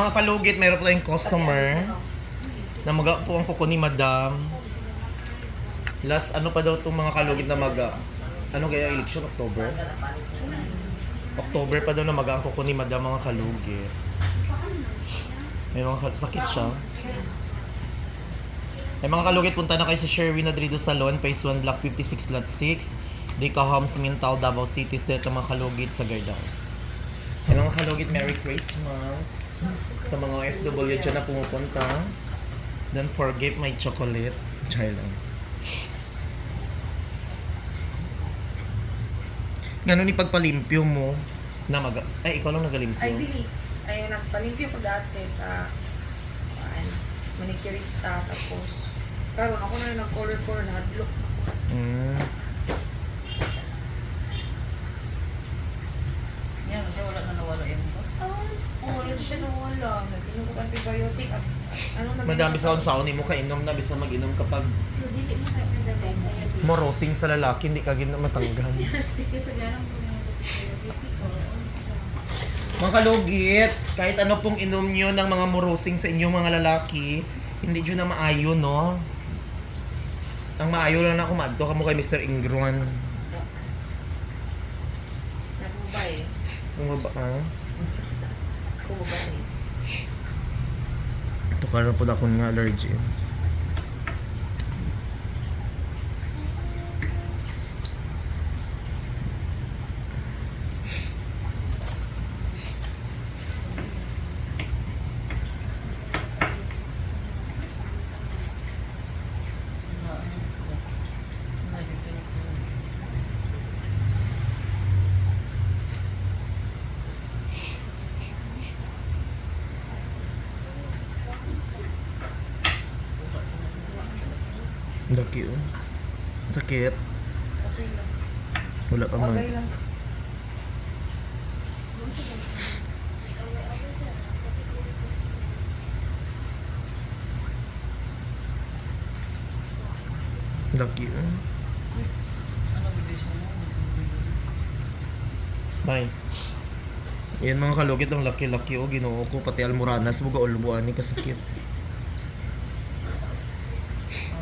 mga kalugit, mayroon tayong customer na maga po ang kuko ni Madam. Last ano pa daw itong mga kalugit na maga? Ano kaya election? October? October pa daw na maga ang kuko ni Madam mga kalugit. May mga sakit siya. May mga kalugit, punta na kayo sa Sherwin Adrido Salon, Phase 1, Block 56, Lot 6. Dica Homes, Mintal, Davao City. Dito mga kalugit sa guard house. Ay mga kalugit, Merry Christmas! Sa mga OFW dyan na pumupunta. Don't forget my chocolate. Char lang. Ganun ni pagpalimpyo mo na mag... Ay, ikaw lang nagalimpyo. Ay, dili. Ay, nagpalimpyo ko dati sa ano, manicurista. Tapos, karon ako na rin nag-color-color na hadlock. Mm. Yan, siya wala na nawala yung Oh, wala siya nawala. Nagpinom ko antibiotic. As, ano naging- Madami sa unsaon mo kainom na bisa mag-inom kapag Dili mo kayo na dahil mo rosing sa lalaki, hindi ka gina matanggal. Kasi Mga kalugit, kahit ano pong inom nyo ng mga morosing sa inyong mga lalaki, hindi nyo na maayo, no? Ang maayo lang na kumadto ka mo kay Mr. Ingron. Nabubay. Kung ba ka? Karon po akong allergy. Laki oh. Sakit. Okay lang. Wala pa man. Okay lang. Laki oh. Bye. Yan mga kalugit ang laki-laki o ginoo ko pati almoranas buga ulbuan ni kasakit.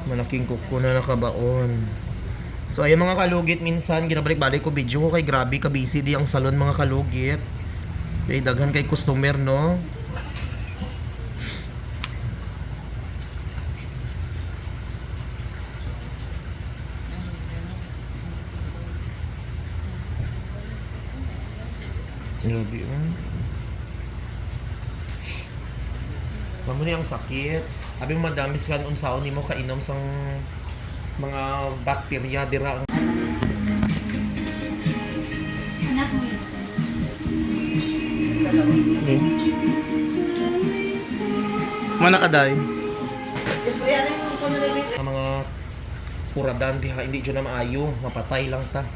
Malaking kuko na nakabaon. So ayun mga kalugit minsan ginabalik-balik ko video ko kay grabe ka busy di ang salon mga kalugit. Kay daghan kay customer no. Grabe oh. Mamuni ang sakit. Abi mo madami sa unsaon nimo kainom sang mga bakterya dira ang Anak mo yun. Mana kaday? Nalibit. ang mga kuradan diha hindi jud na maayo, mapatay lang ta.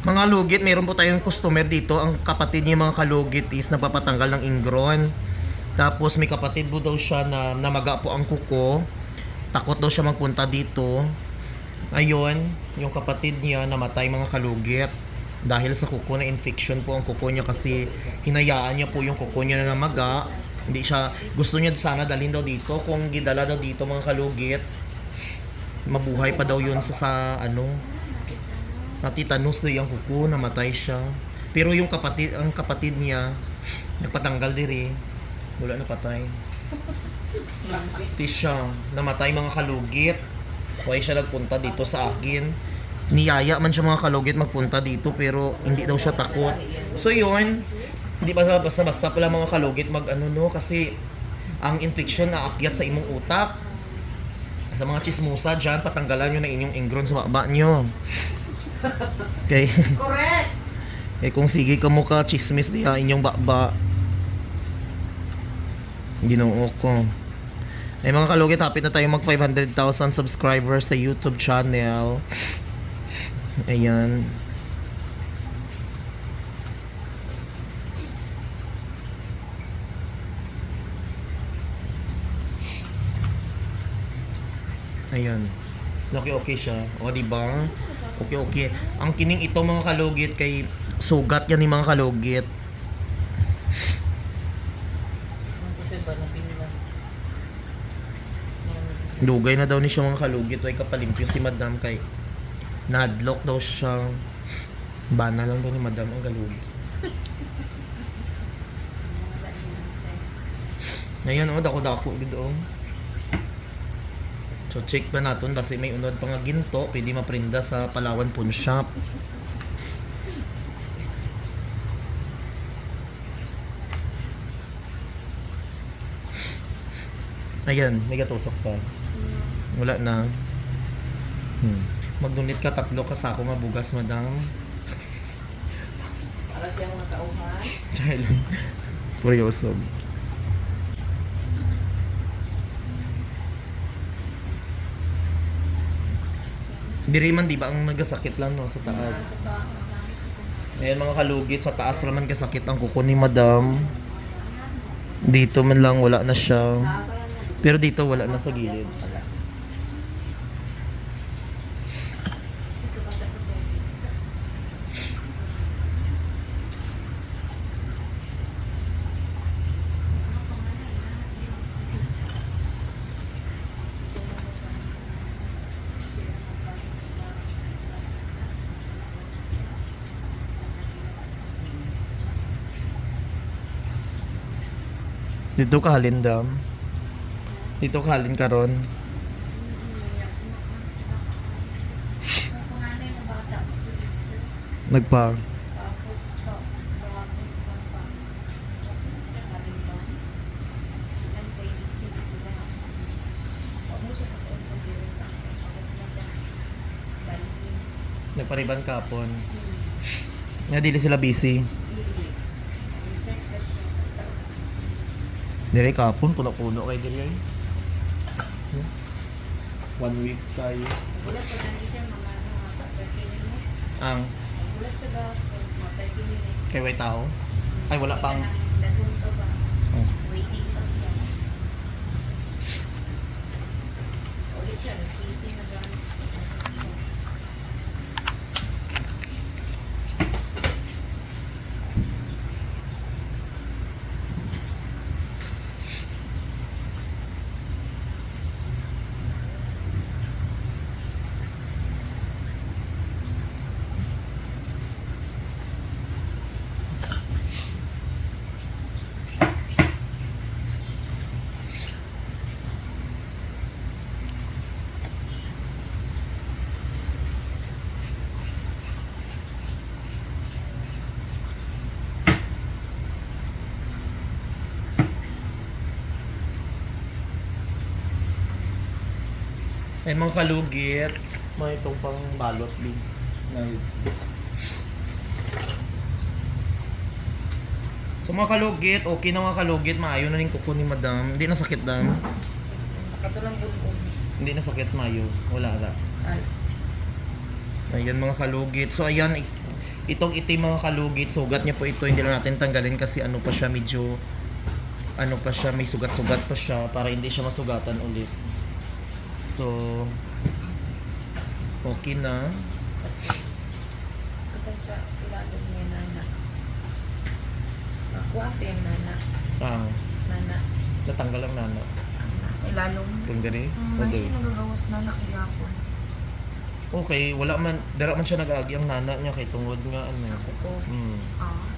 Mga lugit, meron po tayong customer dito. Ang kapatid niya mga kalugit is nagpapatanggal ng ingron. Tapos may kapatid po daw siya na namaga po ang kuko. Takot daw siya magpunta dito. Ayun, yung kapatid niya namatay mga kalugit. Dahil sa kuko na infection po ang kuko niya kasi hinayaan niya po yung kuko niya na namaga. Hindi siya, gusto niya sana dalhin daw dito. Kung gidala daw dito mga kalugit, mabuhay pa daw yun sa, sa ano, natitanos daw yung kuko, namatay siya. Pero yung kapatid, ang kapatid niya, nagpatanggal diri. Wala na patay. Di siya, namatay mga kalugit. Kaya siya nagpunta dito sa akin. Niyaya man siya mga kalugit magpunta dito pero hindi daw siya takot. So yun, hindi basta basta basta pala mga kalugit mag ano no kasi ang infection na akyat sa imong utak. Sa mga chismosa dyan, patanggalan nyo na inyong ingron sa baba nyo. Okay. Correct! Eh kung sige ka mo ka chismis diha inyong bakba. Ginoo ko. Ay mga kalugit, happy na tayo mag 500,000 subscribers sa YouTube channel. Ayan. Ayan. Okay, okay siya. O, di ba? Okay, okay. Ang kining ito mga kalugit kay sugat yan ni mga kalugit. Dugay na daw ni siya mga kalugit. Way kapalimpyo si madam kay nadlock daw siya. Bana lang daw ni madam ang galugit. Ngayon, oh, dako-dako dito. oh. So, check pa natin kasi may unod pa nga ginto. Pwede maprinda sa Palawan Pawn Shop. Ayan, may gatusok pa. Wala na. Hmm. Magdunit ka tatlo ka sa ako nga bugas, madam. Para siya mga tauhan. Tsaka lang. Kuryoso. Diri man di ba ang nagasakit lang no sa taas. Sa taas. Ayan mga kalugit sa taas naman kasakit ang kuko ni madam. Dito man lang wala na siya. Pero dito wala na sa gilid. Dito ka halin dam. Dito ka halin karon. Nagpa. Nagpariban kapon. Nga dili sila busy. Ili. Research ka siya. Dire kapon puno-puno kay diri ay. One week tayo. Gulat ko na siya mga ano, mga 30 minutes. Ang Gulat siya ba? Mga 30 minutes. kay way tao. Ay wala pang? Oh. Waiting pa siya. Ulit siya, waiting na gamit. ay mga kalugit. Mga itong pang balot din. Na So mga kalugit, okay na mga kalugit, maayo na ning kuko ni madam. Hindi na sakit dam. Nakatulang bunbun. Hindi na sakit maayo. Wala ra. Ay. Ayan mga kalugit. So ayan, itong itim mga kalugit, sugat niya po ito. Hindi lang natin tanggalin kasi ano pa siya, medyo ano pa siya, may sugat-sugat pa siya para hindi siya masugatan ulit. So, okay na. Katong sa ilalong niya nana. Nakuha ko yung nana. Ah, Nana. natanggal ang nana. Sa ilalong. Itong gani. Mm, Okay. siya nagagawas nana gihapon. Okay, wala man, dara man siya nag-agi ang nana niya kay tungod nga ano. Sa kuko. Hmm. Ah.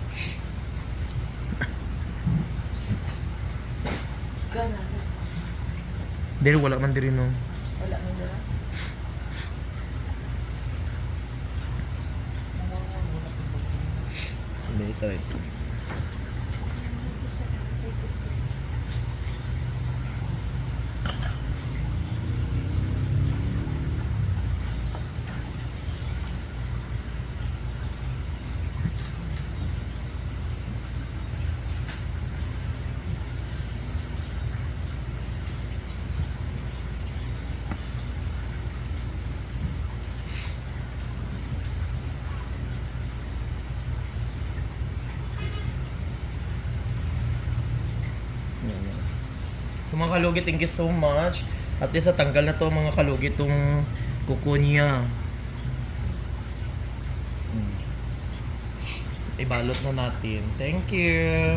Gana na. Diri wala man diri no. Wala mo dala. Hindi ito mga kalugit, thank you so much. At least tanggal na to mga kalugit tong kuko niya. Hmm. Ibalot na natin. Thank you.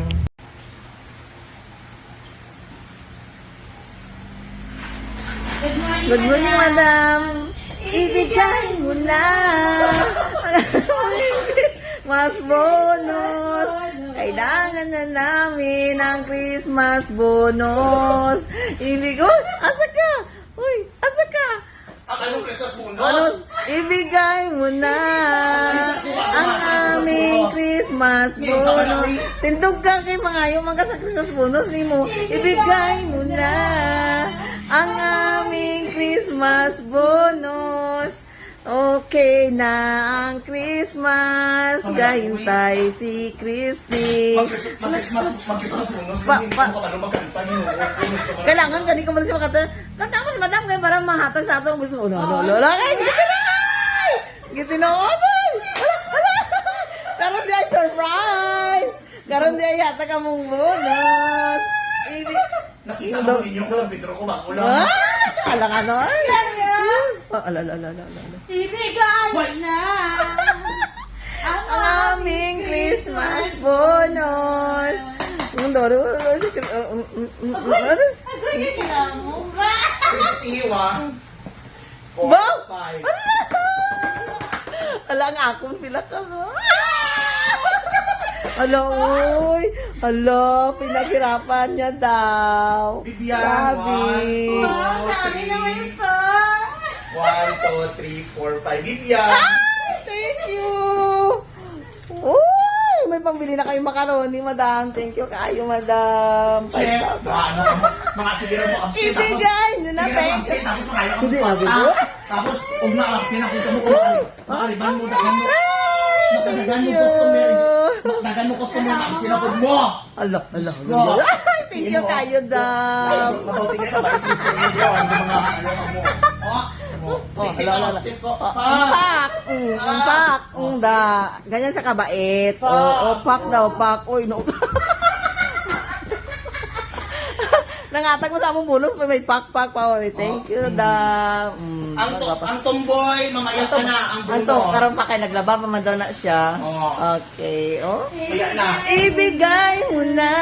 Good Good morning, madam. Ibigay mo na. Mas bonus. Kailangan na namin ang Christmas bonus. Ibig, oh, asa ka? Uy, asa ka? Ang anong Christmas bonus? Ano, ibigay mo na ang aming Christmas bonus. Tindog ka kay mga yung mga sa Christmas bonus ni mo. Ibigay mo na ang aming Christmas bonus. Okay na ang Christmas. Gayintay si Christy. Mag-Christmas, mag-Christmas bonus. Pa- Hindi pa- mo ka ano magkanta niyo. Kailangan gani ko man siya makata. Kanta mo si madam kay para mahatag sa ato ang gusto ko. No, no, no, no. Kay gitinay! Gitinay! Hala, hala! Karon di ay surprise! Karon di ay yata ka mong bonus! Nakita mo ninyo ko lang, Pedro ko ba? Ulam. Ah! Ala ka no? Oh, ala, ala, ala, ala, ala. Ibigay na. Ang aming Christmas bonus! Ang doro, um, um, um, ano? Agoy ka mo. Christy, wa. Four, Ba? five. Ala nga akong pila ka ha. Ala, uy. Ala, pinaghirapan niya daw. Bibiyan, one, two, Sabi naman three. Ito. One, two, three, four, five. Ay, thank you. Uy, may pambili na kayo macaroni, madam. Thank you kayo, madam. Check. 5,000. Mga ano, mga siguro mo absent. tapos- Ibigay nyo na, Sige thank mo absent, tapos makaya ka Hindi, mo konta. ko. Tapos, huwag na absent, nakita mo kung makali- makaliban mo, dagan mo. Makadagan mo customer. Makadagan mo customer, absent ako mo. Ala, ala, Diyos ko. ala. Ay, thank you kayo, dam. Mabauti ka ba? Ito mga ano mo. Oh, Oh, Siksi ala, ala. absent ko. Oh, Pa. ang pak, mm, ang pak, mm, da. Ganyan sa kabait. Oh, oh, pak daw, pak. Uy, no. Nangatag mo sa among bonus pa may pak, pak pa. Uy, Thank you, da. Mm, Ang, to, ang tomboy, mamaya ka na. Ang Ang to, karon pa kay naglaba pa man daw na siya. Oo. Okay, oh. Mamaya na. Ibigay mo na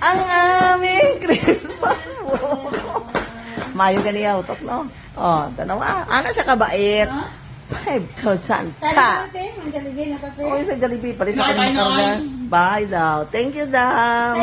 ang aming Christmas. Mayo ganiya utok, no? Oh, tanawa. Ana siya kabait. 5,000 ka. Ang Jollibee na Oh, yung sa Jollibee, palit Nay, ako bye, ng Nay. Bye daw. Thank you daw.